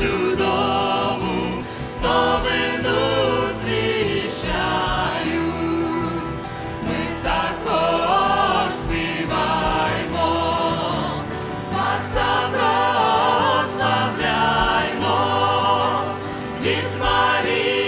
чудову новину звіщаю. Спаса прославляймо, від Марії